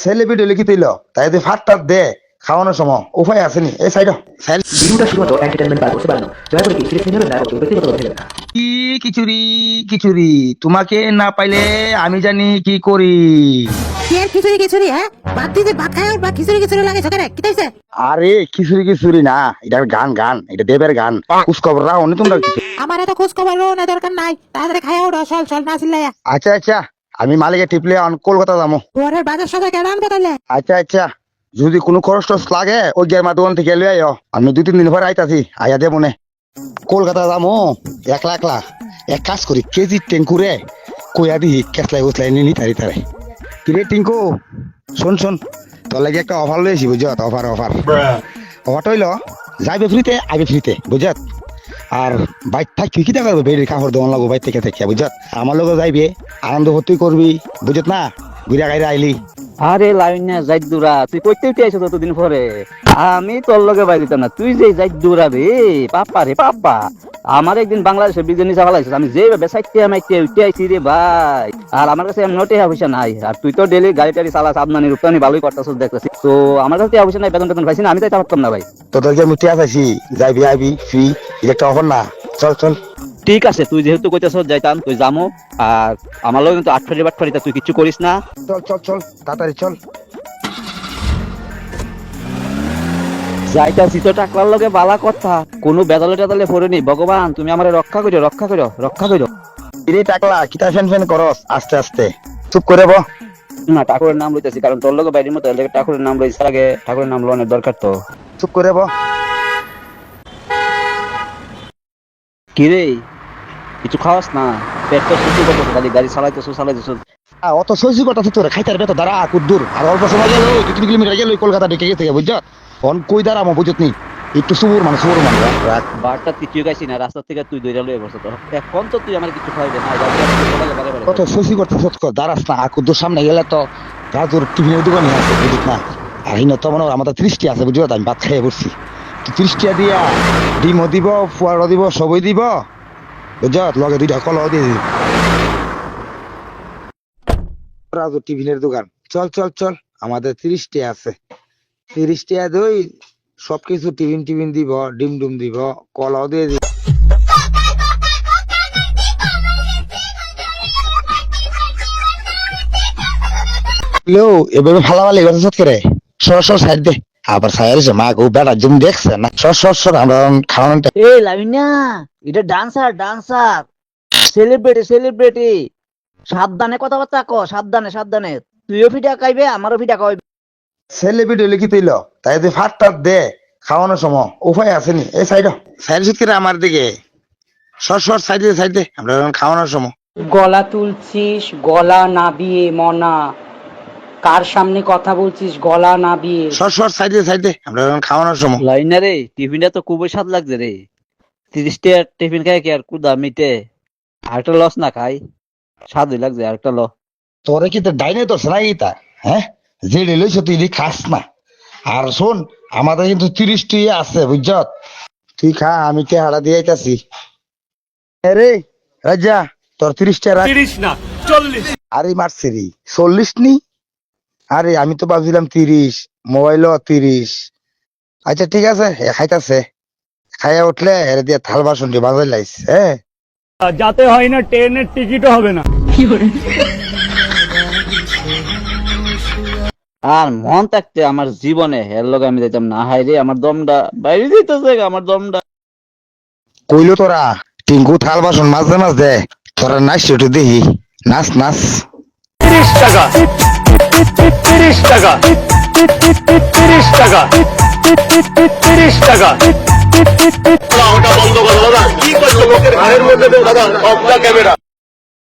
ছেলে ভিডিও লিখি তুইল তাই তুই ফাটটা দে খাওয়ানোর সময়। উপায় আসেনি এই সাইড। ভিডিওটা শুধুমাত্র এন্টারটেনমেন্ট পারপোসে বানানো দয়া করে কি সিরিয়াস নেবেন না ব্যক্তিগত ভাবে নেবেন না। কি খিচুড়ি খিচুড়ি? তোমাকে না পাইলে আমি জানি কি করি। কি আর খিচুড়ি খিচুড়ি হ্যাঁ? ভাত দিতে ভাত খায় বা খিচুড়ি খিচুড়ি লাগে সকালে কি তাইছে? আরে খিচুড়ি খিচুড়ি না এটা গান গান এটা দেবের গান। কুছ খবর রাখো নি তোমরা? কিছু আমার এত খোঁজ খবর না দরকার নাই। তাড়াতাড়ি খায় ওঠো চল চল না আচ্ছা আচ্ছা। আমি মালিকে টিপলে অন কলকাতা যাব ঘরের বাজার কেন আনবে তাহলে? আচ্ছা আচ্ছা। যদি কোনো খরচ টরচ লাগে ওই গেমা দোকান থেকে লই আইও। আমি দুই তিন দিন পরে আইতাছি আইয়া দে মনে কলকাতা যাব একলা একলা। এক কাজ করি কেজি টেঙ্কুরে কইয়া দি কেসলাই উসলাই নিনি তারি তারে। কিরে টিঙ্কু? শোন শোন। তোর লাগে একটা অফার লইছি বুঝত অফার অফার। অফারটা হইল যাইবে ফ্রিতে আইবে ফ্রিতে বুঝত আর বাইক থাক কিটা করবি বেরির কাপড় দোকান লাগবো বাইক থেকে থেকে বুঝত আমার লোক যাইবে, আনন্দ ভর্তি করবি বুঝত না? ঘুরে গাইরা আইলি। আরে লাইনা যাই দূরা তুই কইতে উঠে আইছো ততদিন পরে। আমি তোর লগে বাই দিতাম না, তুই যে যাই দূরা রে পাপা রে পাপা আমার একদিন বাংলাদেশে বিজনি চালাইছিস আমি যেভাবে সাইতে মাইতে উঠে আইছি রে ভাই। আর আমার কাছে এমন নোটে পয়সা নাই। আর তুই তো ডেলি গাড়ি টাড়ি চালাস আমদানি রপ্তানি ভালোই করতেছিস দেখতেছি। তো আমার কাছে টাকা পয়সা নাই, বেতন টেতন পাইছি না, আমি তাই পারতাম না ভাই। তোদেরকে আমি টিয়া চাইছি যাইবি, আইবি, ফ্রি এটা অফার না। চল চল। ঠিক আছে তুই যেহেতু কইতেছ যাইতাম তুই যামো আর আমার লগে কিন্তু আটফারি বাটফারিটা তুই কিছু করিস না। চল চল চল তাড়াতাড়ি চল। যাইতাছি তো টাকলার লগে বালা কথা। কোনো বেদালে টেদালে পড়েনি ভগবান তুমি আমার রক্ষা করো রক্ষা করো রক্ষা করো কিরে টাকলা কিতা ফ্যান ফ্যান করস? আস্তে আস্তে। চুপ করে ব। না ঠাকুরের নাম লইতেছি কারণ তোর লগে বাইরের মতো এর লগে ঠাকুরের নাম লইছে আগে ঠাকুরের নাম লোনের দরকার তো। চুপ করে ব। কিরে? কিছু খাওয়াস না? পেট তো সুসু করতেছে খালি গাড়ি চালাইতেছো চালাইতেছো। আ, অত সইসি কথা তোর খাইতার বেতো দাঁড়া কুদ্দুর। আর অল্প সময় গেল দুই তিন কিলোমিটার গেল কলকাতা ডেকে গেছে বুঝছ? অন কই দাঁড়ামো বুঝত নি একটু সুবুর মানে সুবুর মানে। রাখ, রাখ বারটা কিছুই খাইছি না রাস্তা থেকে তুই দইরা লয়ে বসে তো এখন তো তুই আমার কিছু খাওয়াইবে না কত সইসি করতে সত কর দাঁড়াস না। কুদ্দুর সামনে গেলে তো রাজুর টিফিনের দোকানে আছে বুঝত না? আর হিন তো মনে আমাদের ত্রিশটি আছে বুঝত? আমি ভাত খাইয়ে বসছি। তো দিয়া ডিমও দিব ফুয়ারও দিব সবই দিব। বুঝত? লগে দুইটা কলও দিয়ে দিব রাজু টিফিনের দোকান। চল চল চল। আমাদের তিরিশটি আছে। তিরিশটি দই, সবকিছু টিফিন টিফিন দিব, ডিম ডুম দিব কলাও দিয়ে দিব লো এভাবে ফালাফালি করতে সত করে সর সর সাইড দে। আবার সাইড মা গো বেটা জুম দেখছে? না সর সর সর আমরা খাওয়ানোটা এই লাভিনা এটা ডান্সার ডান্সার সেলিব্রিটি সেলিব্রিটি সাবধানে কথাবার্তা ক সাবধানে সাবধানে। তুইও ফিটা খাইবে আমারও ফিটা খাইবে ভিডিও লিখি তুইল তাই তুই ফাটটা দে খাওয়ানোর সময়। উপায় আসেনি এই সাইড সাইড করে আমার দিকে। সর সর সাইড সাইড। আমরা খাওয়ানোর সময়। গলা তুলছিস গলা নাবিয়ে মনা। কার সামনে কথা বলছিস? গলা নাবিয়ে সর সর সাইডে সাইডে। আমরা এখন খাওয়ানোর সময়। লাইনা রে টিফিনটা তো খুবই স্বাদ লাগছে রে। তিরিশ টাকার টিফিন খাই কি আর কুদা মিটে? আরেকটা লস না খাই? স্বাদই লাগছে আরেকটা ল। তোরে কি তো ডাইনে তোর শোনাই তা হ্যাঁ? যে লইছ তুই এলি খাস না। আর শোন আমাদের কিন্তু তিরিশটি আছে বুঝছ? তুই খা আমি কে হাড়া দিয়ে আইতাছি। রে রাজা তোর তিরিশটা রাখ। তিরিশ না চল্লিশ। আরে মারছে রে চল্লিশ নি? আরে আমি তো ভাবছিলাম তিরিশ মোবাইলও তিরিশ। আচ্ছা ঠিক আছে খাইতাছে। খাইয়া উঠলে এর দিয়ে থাল বাসন দিয়ে বাজাই লাইস হ্যাঁ যাতে হয় না ট্রেনের টিকিটও হবে না। আর মন থাকতে আমার জীবনে হের লগে আমি দিতাম না। হাই রে আমার দমটা বাইরে দিতেছে আমার দমটা। কইলো তোরা টিঙ্কু থাল বাসন মাঝে মাঝে তোরা নাচ একটু দেখি। নাচ নাচ। তিরিশ টাকা। তিরিশ টাকা। তিরিশ টাকা। তিরিশ টাকা। ওটা বন্ধ করো, দাদা। কি করছ লোকের ঘরের মধ্যে দাদা? সবটা ক্যামেরা।